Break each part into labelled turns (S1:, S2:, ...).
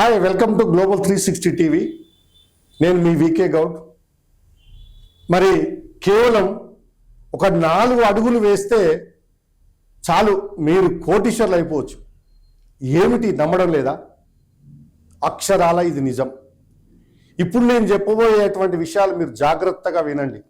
S1: Hi welcome to global three sixty TV నేను మీ VK Goud. మరి కేవలం ఒక నాలుగు అడుగులు వేస్తే చాలు మీరు కోటీశ్వర్లు అయిపోవచ్చు. ఏమిటి నమ్మడం లేదా? అక్షరాల ఇది నిజం. ఇప్పుడు నేను చెప్పబోయేటువంటి విషయాలు మీరు జాగ్రత్తగా వినండి.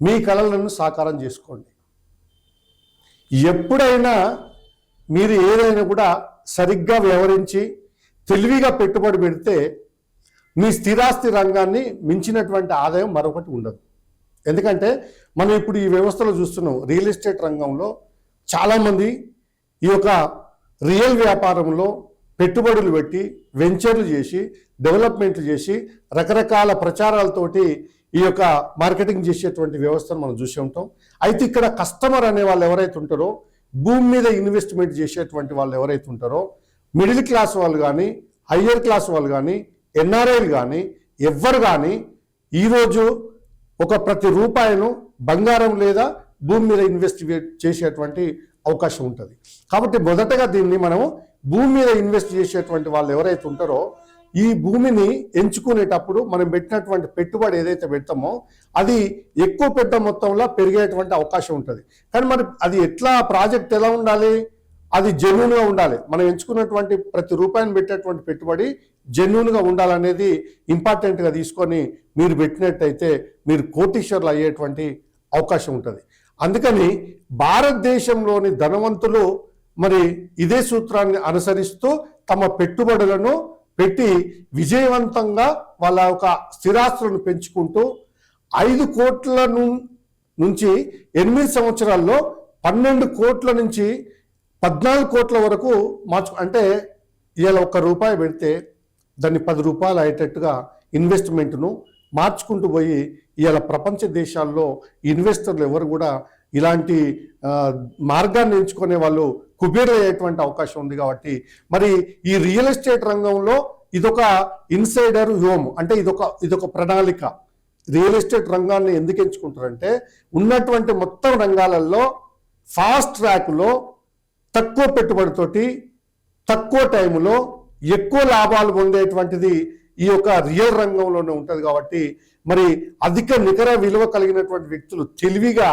S1: మీ కళలను సాకారం చేసుకోండి. ఎప్పుడైనా మీరు ఏదైనా కూడా సరిగ్గా వ్యవహరించి తెలివిగా పెట్టుబడి పెడితే మీ స్థిరాస్తి రంగాన్ని మించినటువంటి ఆదాయం మరొకటి ఉండదు. ఎందుకంటే మనం ఇప్పుడు ఈ వ్యవస్థలో చూస్తున్నాం రియల్ ఎస్టేట్ రంగంలో చాలామంది ఈ యొక్క రియల్ వ్యాపారంలో పెట్టుబడులు పెట్టి వెంచర్లు చేసి డెవలప్మెంట్లు చేసి రకరకాల ప్రచారాలతోటి ఈ యొక్క మార్కెటింగ్ చేసేటువంటి వ్యవస్థను మనం చూసి ఉంటాం. అయితే ఇక్కడ కస్టమర్ అనే వాళ్ళు ఎవరైతే ఉంటారో భూమి మీద ఇన్వెస్ట్మెంట్ చేసేటువంటి వాళ్ళు ఎవరైతే ఉంటారో మిడిల్ క్లాస్ వాళ్ళు కానీ హయ్యర్ క్లాస్ వాళ్ళు కానీ ఎన్ఆర్ఐలు కానీ ఎవ్వరు కానీ ఈరోజు ఒక ప్రతి రూపాయను బంగారం లేదా భూమి మీద ఇన్వెస్ట్ చేసేటువంటి అవకాశం ఉంటుంది. కాబట్టి మొదటగా దీన్ని మనము భూమి మీద ఇన్వెస్ట్ చేసేటువంటి వాళ్ళు ఎవరైతే ఉంటారో ఈ భూమిని ఎంచుకునేటప్పుడు మనం పెట్టినటువంటి పెట్టుబడి ఏదైతే పెడతామో అది ఎక్కువ పెద్ద మొత్తంలో పెరిగేటువంటి అవకాశం ఉంటుంది. కానీ మరి అది ఎట్లా ప్రాజెక్ట్ ఎలా ఉండాలి? అది జెన్యున్గా ఉండాలి. మనం ఎంచుకున్నటువంటి ప్రతి రూపాయిని పెట్టేటువంటి పెట్టుబడి జెన్యున్గా ఉండాలనేది ఇంపార్టెంట్గా తీసుకొని మీరు పెట్టినట్టయితే మీరు కోటీశ్వర్లు అయ్యేటువంటి అవకాశం ఉంటుంది. అందుకని భారతదేశంలోని ధనవంతులు మరి ఇదే సూత్రాన్ని అనుసరిస్తూ తమ పెట్టుబడులను పెట్టి విజయవంతంగా వాళ్ళ యొక్క స్థిరాస్తులను పెంచుకుంటూ ఐదు కోట్ల నుంచి ఎనిమిది సంవత్సరాల్లో పన్నెండు కోట్ల నుంచి పద్నాలుగు కోట్ల వరకు మార్చు అంటే ఇవాళ ఒక్క రూపాయి పెడితే దాన్ని పది రూపాయలు అయ్యేటట్టుగా ఇన్వెస్ట్మెంట్ను మార్చుకుంటూ పోయి ఇవాళ ప్రపంచ దేశాల్లో ఇన్వెస్టర్లు ఎవరు కూడా ఇలాంటి మార్గాన్ని ఎంచుకునే వాళ్ళు కుబేరయ్యేటువంటి అవకాశం ఉంది కాబట్టి మరి ఈ రియల్ ఎస్టేట్ రంగంలో ఇదొక ఇన్సైడర్ హోమ్ అంటే ఇదొక ఇదొక ప్రణాళిక. రియల్ ఎస్టేట్ రంగాన్ని ఎందుకు ఎంచుకుంటారంటే ఉన్నటువంటి మొత్తం రంగాలలో ఫాస్ట్ ట్రాక్లో తక్కువ పెట్టుబడితోటి తక్కువ టైంలో ఎక్కువ లాభాలు పొందేటువంటిది ఈ యొక్క రియల్ రంగంలోనే ఉంటుంది కాబట్టి మరి అధిక నికర విలువ కలిగినటువంటి వ్యక్తులు తెలివిగా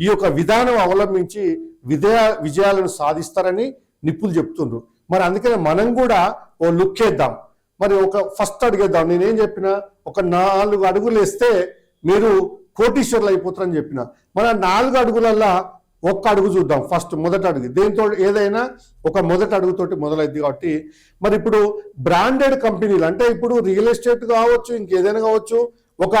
S1: ఈ యొక్క విధానం అవలంబించి విజయ విజయాలను సాధిస్తారని నిపుణులు చెప్తుండ్రు. మరి అందుకనే మనం కూడా ఓ లుక్ వేద్దాం. మరి ఒక ఫస్ట్ అడిగేద్దాం. నేనేం చెప్పిన ఒక నాలుగు అడుగులు వేస్తే మీరు కోటీశ్వర్లు అయిపోతారని చెప్పిన. మన నాలుగు అడుగులల్లా ఒక్క అడుగు చూద్దాం. ఫస్ట్ మొదటి అడుగు. దేంతో ఏదైనా ఒక మొదటి అడుగుతోటి మొదలైంది కాబట్టి. మరి ఇప్పుడు బ్రాండెడ్ కంపెనీలు అంటే ఇప్పుడు రియల్ ఎస్టేట్ కావచ్చు ఇంకేదైనా కావచ్చు ఒక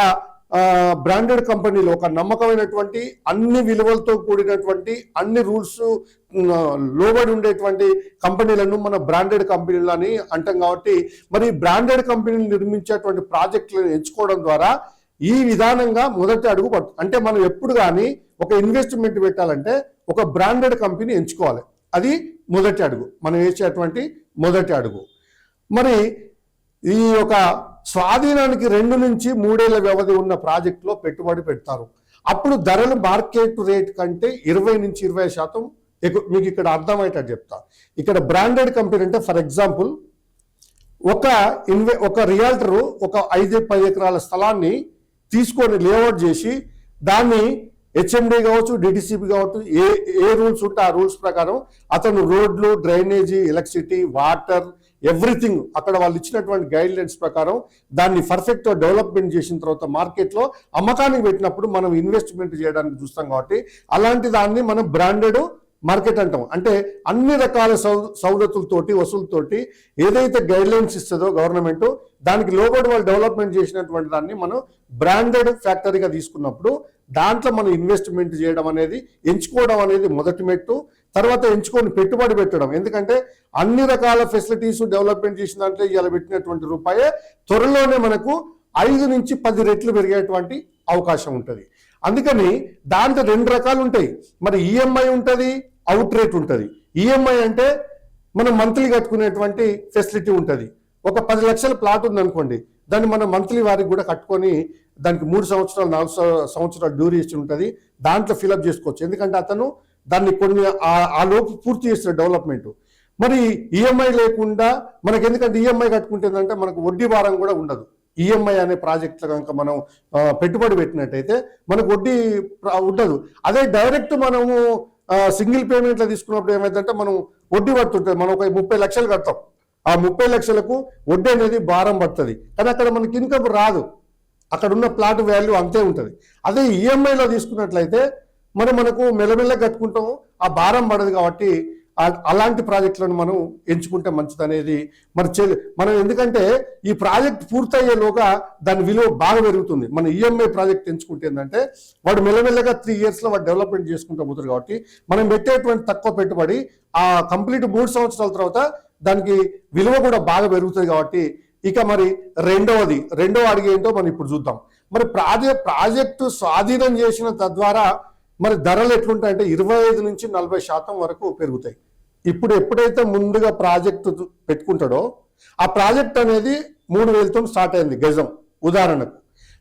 S1: బ్రాండెడ్ కంపెనీలు ఒక నమ్మకమైనటువంటి అన్ని విలువలతో కూడినటువంటి అన్ని రూల్స్ లోబడి ఉండేటువంటి కంపెనీలను మన బ్రాండెడ్ కంపెనీలు అని అంటాం కాబట్టి. మరి బ్రాండెడ్ కంపెనీలు నిర్మించేటువంటి ప్రాజెక్టులను ఎంచుకోవడం ద్వారా ఈ విధానంగా మొదటి అడుగు పడుతుంది అంటే మనం ఎప్పుడు కానీ ఒక ఇన్వెస్ట్మెంట్ పెట్టాలంటే ఒక బ్రాండెడ్ కంపెనీ ఎంచుకోవాలి. అది మొదటి అడుగు. మనం వేసేటువంటి మొదటి అడుగు. మరి ఈ యొక్క స్వాధీనానికి రెండు నుంచి మూడేళ్ళ వ్యవధి ఉన్న ప్రాజెక్టులో పెట్టుబడి పెడతారు. అప్పుడు ధరలు మార్కెట్ రేట్ కంటే ఇరవై నుంచి ఇరవై శాతం ఎక్కువ మీకు ఇక్కడ అర్థమయ్యేటట్టు చెప్తా. ఇక్కడ బ్రాండెడ్ కంపెనీ అంటే ఫర్ ఎగ్జాంపుల్ ఒక ఇన్వె ఒక రియాల్టరు ఒక ఐదు పది ఎకరాల స్థలాన్ని తీసుకొని లేఅవుట్ చేసి దాన్ని హెచ్ఎండి కావచ్చు డిటిసిపి కావచ్చు ఏ ఏ రూల్స్ ఉంటే ఆ రూల్స్ ప్రకారం అతను రోడ్లు డ్రైనేజీ ఎలక్ట్రిసిటీ వాటర్ ఎవ్రీథింగ్ అక్కడ వాళ్ళు ఇచ్చినటువంటి గైడ్ లైన్స్ ప్రకారం దాన్ని పర్ఫెక్ట్ డెవలప్మెంట్ చేసిన తర్వాత మార్కెట్లో అమ్మకానికి పెట్టినప్పుడు మనం ఇన్వెస్ట్మెంట్ చేయడానికి చూస్తాం కాబట్టి అలాంటి దాన్ని మనం బ్రాండెడ్ మార్కెట్ అంటాం. అంటే అన్ని రకాల సౌ సౌలతులతోటి వసూలతోటి ఏదైతే గైడ్లైన్స్ ఇస్తుందో గవర్నమెంట్ దానికి లోబడి వాళ్ళు డెవలప్మెంట్ చేసినటువంటి దాన్ని మనం బ్రాండెడ్ ఫ్యాక్టరీగా తీసుకున్నప్పుడు దాంట్లో మనం ఇన్వెస్ట్మెంట్ చేయడం అనేది ఎంచుకోవడం అనేది మొదటి మెట్టు. తర్వాత ఎంచుకొని పెట్టుబడి పెట్టడం. ఎందుకంటే అన్ని రకాల ఫెసిలిటీస్ డెవలప్మెంట్ చేసిన దాంట్లో ఇలా పెట్టినటువంటి రూపాయే త్వరలోనే మనకు ఐదు నుంచి పది రెట్లు పెరిగేటువంటి అవకాశం ఉంటుంది. అందుకని దాంట్లో రెండు రకాలు ఉంటాయి. మరి ఈఎంఐ ఉంటుంది అవుట్ రేట్ ఉంటుంది. ఈఎంఐ అంటే మనం మంత్లీ కట్టుకునేటువంటి ఫెసిలిటీ ఉంటుంది. ఒక పది లక్షల ప్లాట్ ఉందనుకోండి దాన్ని మనం మంత్లీ వారికి కూడా కట్టుకొని దానికి మూడు సంవత్సరాలు నాలుగు సంవత్సరాలు డ్యూరేషన్ ఉంటుంది. దాంట్లో ఫిలప్ చేసుకోవచ్చు. ఎందుకంటే అతను దాన్ని కొన్ని ఆ- లోపు పూర్తి చేసిన డెవలప్మెంట్. మరి ఈఎంఐ లేకుండా మనకి ఎందుకంటే ఈఎంఐ కట్టుకుంటుందంటే మనకు వడ్డీ భారం కూడా ఉండదు. ఈఎంఐ అనే ప్రాజెక్ట్లో కనుక మనం పెట్టుబడి పెట్టినట్టయితే మనకు వడ్డీ ఉండదు. అదే డైరెక్ట్ మనము సింగిల్ పేమెంట్లో తీసుకున్నప్పుడు ఏమైందంటే మనం వడ్డీ పడుతుంటుంది. మనం ఒక ముప్పై లక్షలు కడతాం. ఆ ముప్పై లక్షలకు వడ్డీ అనేది భారం పడుతుంది. కానీ అక్కడ మనకి ఇన్కమ్ రాదు. అక్కడ ఉన్న ప్లాట్ వాల్యూ అంతే ఉంటుంది. అదే ఈఎంఐలో తీసుకున్నట్లయితే మరి మనకు మెల్లమెల్ల కట్టుకుంటాము. ఆ భారం పడదు కాబట్టి అలాంటి ప్రాజెక్టులను మనం ఎంచుకుంటే మంచిదనేది మన చే చె- మనం ఎందుకంటే ఈ ప్రాజెక్ట్ పూర్తయ్యేలోగా దాని విలువ బాగా పెరుగుతుంది. మన ఈఎంఐ ప్రాజెక్ట్ ఎంచుకుంటే ఏంటంటే వాడు మెల్లమెల్లగా త్రీ ఇయర్స్లో వాడు డెవలప్మెంట్ చేసుకుంటూ పోతారు కాబట్టి మనం పెట్టేటువంటి తక్కువ పెట్టుబడి ఆ కంప్లీట్ మూడు సంవత్సరాల తర్వాత దానికి విలువ కూడా బాగా పెరుగుతుంది కాబట్టి ఇక మరి రెండవది రెండవ అడిగి ఏంటో మనం ఇప్పుడు చూద్దాం. మరి ప్రాజెక్ట్ ప్రాజెక్టు స్వాధీనం చేసిన తద్వారా మరి ధరలు ఎట్లుంటాయంటే ఇరవై ఐదు నుంచి నలభై శాతం వరకు పెరుగుతాయి. ఇప్పుడు ఎప్పుడైతే ముందుగా ప్రాజెక్టు పెట్టుకుంటాడో ఆ ప్రాజెక్ట్ అనేది మూడు వేలతో స్టార్ట్ అయింది గజం ఉదాహరణకు.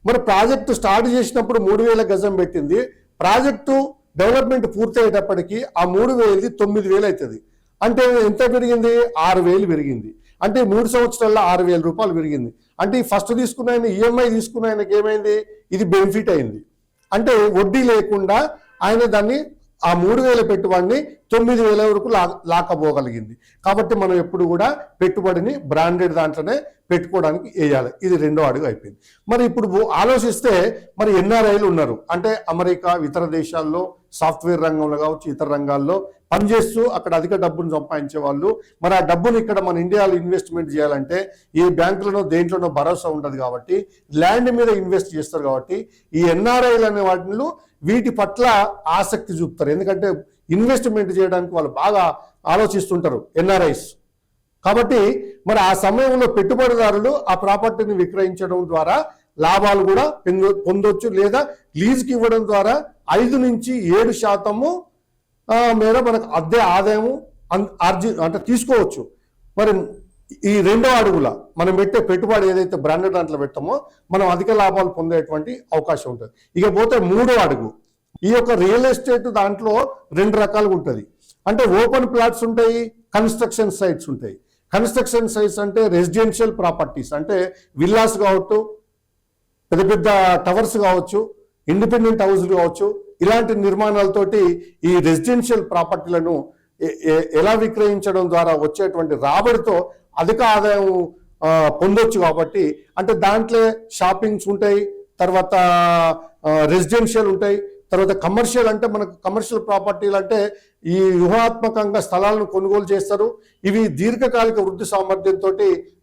S1: మరి ప్రాజెక్టు స్టార్ట్ చేసినప్పుడు మూడు వేల గజం పెట్టింది. ప్రాజెక్టు డెవలప్మెంట్ పూర్తయ్యేటప్పటికి ఆ మూడు వేలది తొమ్మిది వేలు అవుతుంది అంటే ఎంత పెరిగింది? ఆరు వేలు పెరిగింది. అంటే మూడు సంవత్సరాల్లో ఆరు వేల రూపాయలు పెరిగింది. అంటే ఈ ఫస్ట్ తీసుకున్న ఈఎంఐ తీసుకున్న ఆయనకి ఏమైంది? ఇది బెనిఫిట్ అయింది. అంటే వడ్డీ లేకుండా ఆయన దాన్ని ఆ మూడు వేల పెట్టుబడిని తొమ్మిది వేల వరకు లా లాకపోగలిగింది కాబట్టి మనం ఎప్పుడు కూడా పెట్టుబడిని బ్రాండెడ్ దాంట్లోనే పెట్టుకోవడానికి వేయాలి. ఇది రెండో అడుగు అయిపోయింది. మరి ఇప్పుడు ఆలోచిస్తే మరి ఎన్ఆర్ఐలు ఉన్నారు. అంటే అమెరికా ఇతర దేశాల్లో సాఫ్ట్వేర్ రంగంలో కావచ్చు ఇతర రంగాల్లో పనిచేస్తూ అక్కడ అధిక డబ్బును సంపాదించే వాళ్ళు. మరి ఆ డబ్బును ఇక్కడ మన ఇండియాలో ఇన్వెస్ట్మెంట్ చేయాలంటే ఈ బ్యాంకులను దేంట్లోనో భరోసా ఉండదు కాబట్టి ల్యాండ్ మీద ఇన్వెస్ట్ చేస్తారు కాబట్టి ఈ ఎన్ఆర్ఐలు అనే వాటిలో వీటి పట్ల ఆసక్తి చూపుతారు. ఎందుకంటే ఇన్వెస్ట్మెంట్ చేయడానికి వాళ్ళు బాగా ఆలోచిస్తుంటారు ఎన్ఆర్ఐస్. కాబట్టి మరి ఆ సమయంలో పెట్టుబడిదారులు ఆ ప్రాపర్టీని విక్రయించడం ద్వారా లాభాలు కూడా పొందొచ్చు లేదా లీజుకి ఇవ్వడం ద్వారా ఐదు నుంచి ఏడు శాతము మీద మేర మనకు అద్దె ఆదాయము అన్- ఆర్జి అంటే తీసుకోవచ్చు. మరి ఈ రెండో అడుగుల మనం పెట్టే పెట్టుబడి ఏదైతే బ్రాండెడ్ దాంట్లో పెట్టామో మనం అధిక లాభాలు పొందేటువంటి అవకాశం ఉంటుంది. ఇక పోతే మూడో అడుగు ఈ యొక్క రియల్ ఎస్టేట్ దాంట్లో రెండు రకాలుగా ఉంటుంది. అంటే ఓపెన్ ప్లాట్స్ ఉంటాయి కన్స్ట్రక్షన్ సైట్స్ ఉంటాయి. కన్స్ట్రక్షన్ సైట్స్ అంటే రెసిడెన్షియల్ ప్రాపర్టీస్ అంటే విల్లాస్ కావచ్చు పెద్ద పెద్ద టవర్స్ కావచ్చు ఇండిపెండెంట్ హౌస్లు కావచ్చు ఇలాంటి నిర్మాణాలతోటి ఈ రెసిడెన్షియల్ ప్రాపర్టీలను ఎలా విక్రయించడం ద్వారా వచ్చేటువంటి రాబడితో అధిక ఆదాయం పొందొచ్చు కాబట్టి అంటే దాంట్లో షాపింగ్స్ ఉంటాయి తర్వాత రెసిడెన్షియల్ ఉంటాయి తర్వాత కమర్షియల్ అంటే మనకు కమర్షియల్ ప్రాపర్టీలు అంటే ఈ వ్యూహాత్మకంగా స్థలాలను కొనుగోలు చేస్తారు. ఇవి దీర్ఘకాలిక వృద్ధి సామర్థ్యంతో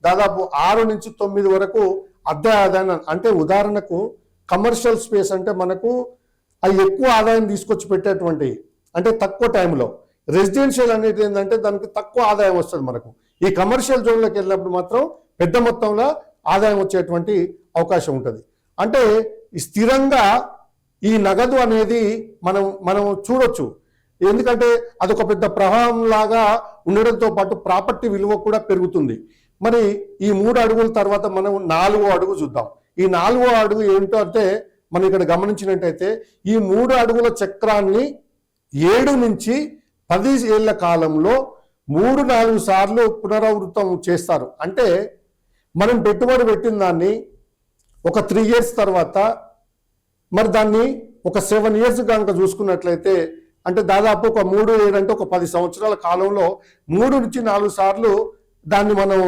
S1: దాదాపు ఆరు నుంచి తొమ్మిది వరకు అద్దె ఆదాయం అంటే ఉదాహరణకు కమర్షియల్ స్పేస్ అంటే మనకు అవి ఎక్కువ ఆదాయం తీసుకొచ్చి పెట్టేటువంటి అంటే తక్కువ టైంలో రెసిడెన్షియల్ అనేది ఏంటంటే దానికి తక్కువ ఆదాయం వస్తుంది మనకు. ఈ కమర్షియల్ జోన్లోకి వెళ్ళినప్పుడు మాత్రం పెద్ద మొత్తంలో ఆదాయం వచ్చేటువంటి అవకాశం ఉంటుంది. అంటే స్థిరంగా ఈ నగదు అనేది మనం మనం చూడొచ్చు. ఎందుకంటే అదొక పెద్ద ప్రవాహం లాగా ఉండడంతో పాటు ప్రాపర్టీ విలువ కూడా పెరుగుతుంది. మరి ఈ మూడు అడుగుల తర్వాత మనం నాలుగో అడుగు చూద్దాం. ఈ నాలుగో అడుగు ఏంటో అంటే మనం ఇక్కడ గమనించినట్టయితే ఈ మూడు అడుగుల చక్రాన్ని ఏడు నుంచి పది ఏళ్ళ కాలంలో మూడు నాలుగు సార్లు పునరావృతం చేస్తారు. అంటే మనం పెట్టుబడి పెట్టిన దాన్ని ఒక త్రీ ఇయర్స్ తర్వాత మరి దాన్ని ఒక సెవెన్ ఇయర్స్ కనుక చూసుకున్నట్లయితే అంటే దాదాపు ఒక మూడు ఏడు అంటే ఒక పది సంవత్సరాల కాలంలో మూడు నుంచి నాలుగు సార్లు దాన్ని మనం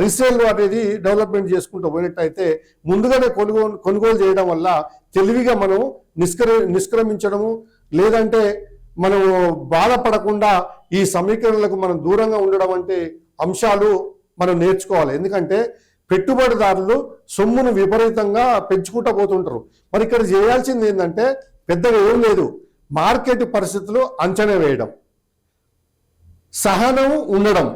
S1: రీసేల్ అనేది డెవలప్మెంట్ చేసుకుంటూ పోయినట్టయితే ముందుగానే కొనుగోలు కొనుగోలు చేయడం వల్ల తెలివిగా మనం నిష్క్ర నిష్క్రమించడము లేదంటే మనం బాధపడకుండా ఈ సమీకరణలకు మనం దూరంగా ఉండడం అంటే అంశాలు మనం నేర్చుకోవాలి. ఎందుకంటే పెట్టుబడిదారులు సొమ్మును విపరీతంగా పెంచుకుంటూ పోతుంటారు. మరి ఇక్కడ చేయాల్సింది ఏంటంటే పెద్దగా ఏం లేదు. మార్కెట్ పరిస్థితులు అంచనా వేయడం. సహనం ఉండడం.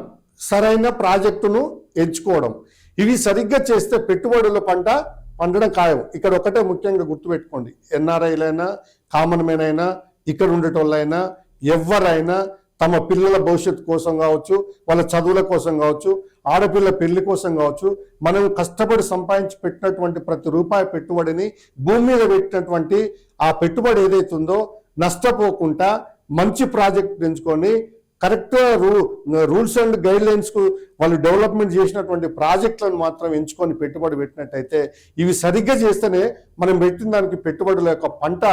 S1: సరైన ప్రాజెక్టును ఎంచుకోవడం. ఇవి సరిగ్గా చేస్తే పెట్టుబడుల పంట పండడం ఖాయం. ఇక్కడ ఒకటే ముఖ్యంగా గుర్తుపెట్టుకోండి. ఎన్ఆర్ఐలైనా కామన్ మెన్ అయినా ఇక్కడ ఉండేటోళ్ళైనా ఎవరైనా తమ పిల్లల భవిష్యత్తు కోసం కావచ్చు వాళ్ళ చదువుల కోసం కావచ్చు ఆడపిల్ల పెళ్ళి కోసం కావచ్చు మనం కష్టపడి సంపాదించి పెట్టినటువంటి ప్రతి రూపాయి పెట్టుబడిని భూమి మీద పెట్టినటువంటి ఆ పెట్టుబడి ఏదైతుందో నష్టపోకుండా మంచి ప్రాజెక్ట్ ఎంచుకొని కరెక్ట్ రూ రూల్స్ అండ్ గైడ్ లైన్స్కు వాళ్ళు డెవలప్మెంట్ చేసినటువంటి ప్రాజెక్టులను మాత్రం ఎంచుకొని పెట్టుబడి పెట్టినట్టయితే ఇవి సరిగ్గా చేస్తేనే మనం పెట్టిన దానికి పెట్టుబడుల యొక్క పంట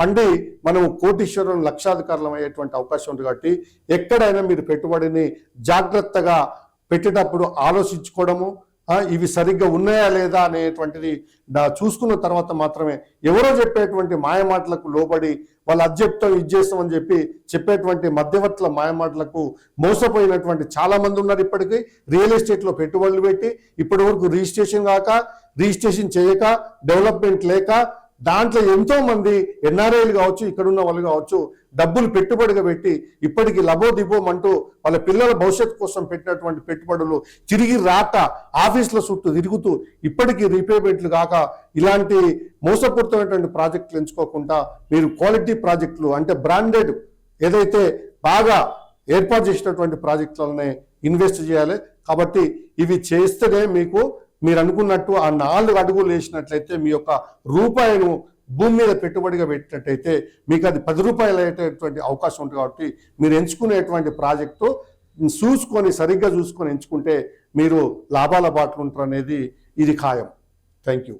S1: పండి మనం కోటీశ్వరం లక్షాధికారులం అయ్యేటువంటి అవకాశం ఉంది కాబట్టి ఎక్కడైనా మీరు పెట్టుబడిని జాగ్రత్తగా పెట్టేటప్పుడు ఆలోచించుకోవడము ఇవి సరిగ్గా ఉన్నాయా లేదా అనేటువంటిది చూసుకున్న తర్వాత మాత్రమే ఎవరో చెప్పేటువంటి మాయమాటలకు లోబడి వాళ్ళు అది చెప్తాం ఇది చెప్పి చెప్పేటువంటి మధ్యవర్తుల మాయమాటలకు మోసపోయినటువంటి చాలా మంది ఉన్నారు ఇప్పటికీ. రియల్ ఎస్టేట్లో పెట్టుబడులు పెట్టి ఇప్పటి వరకు రిజిస్ట్రేషన్ కాక రిజిస్ట్రేషన్ చేయక డెవలప్మెంట్ లేక దాంట్లో ఎంతో మంది ఎన్ఆర్ఐలు కావచ్చు ఇక్కడ ఉన్న వాళ్ళు కావచ్చు డబ్బులు పెట్టుబడిగా పెట్టి ఇప్పటికి లబో దిబోం అంటూ వాళ్ళ పిల్లల భవిష్యత్తు కోసం పెట్టినటువంటి పెట్టుబడులు తిరిగి రాక ఆఫీసుల చుట్టూ తిరుగుతూ ఇప్పటికీ రీపేమెంట్లు కాక ఇలాంటి మోసపూరితమైనటువంటి ప్రాజెక్టులు ఎంచుకోకుండా మీరు క్వాలిటీ ప్రాజెక్టులు అంటే బ్రాండెడ్ ఏదైతే బాగా ఏర్పాటు చేసినటువంటి ప్రాజెక్టులనే ఇన్వెస్ట్ చేయాలి. కాబట్టి ఇవి చేస్తేనే మీకు మీరు అనుకున్నట్టు ఆ నాలుగు అడుగులు వేసినట్లయితే మీ యొక్క రూపాయిను భూమి మీద పెట్టుబడిగా పెట్టినట్టయితే మీకు అది పది రూపాయలు అయ్యేటటువంటి అవకాశం ఉంటుంది కాబట్టి మీరు ఎంచుకునేటువంటి ప్రాజెక్టు చూసుకొని సరిగ్గా చూసుకొని ఎంచుకుంటే మీరు లాభాల బాటలు ఉంటారు అనేది ఇది ఖాయం. Thank you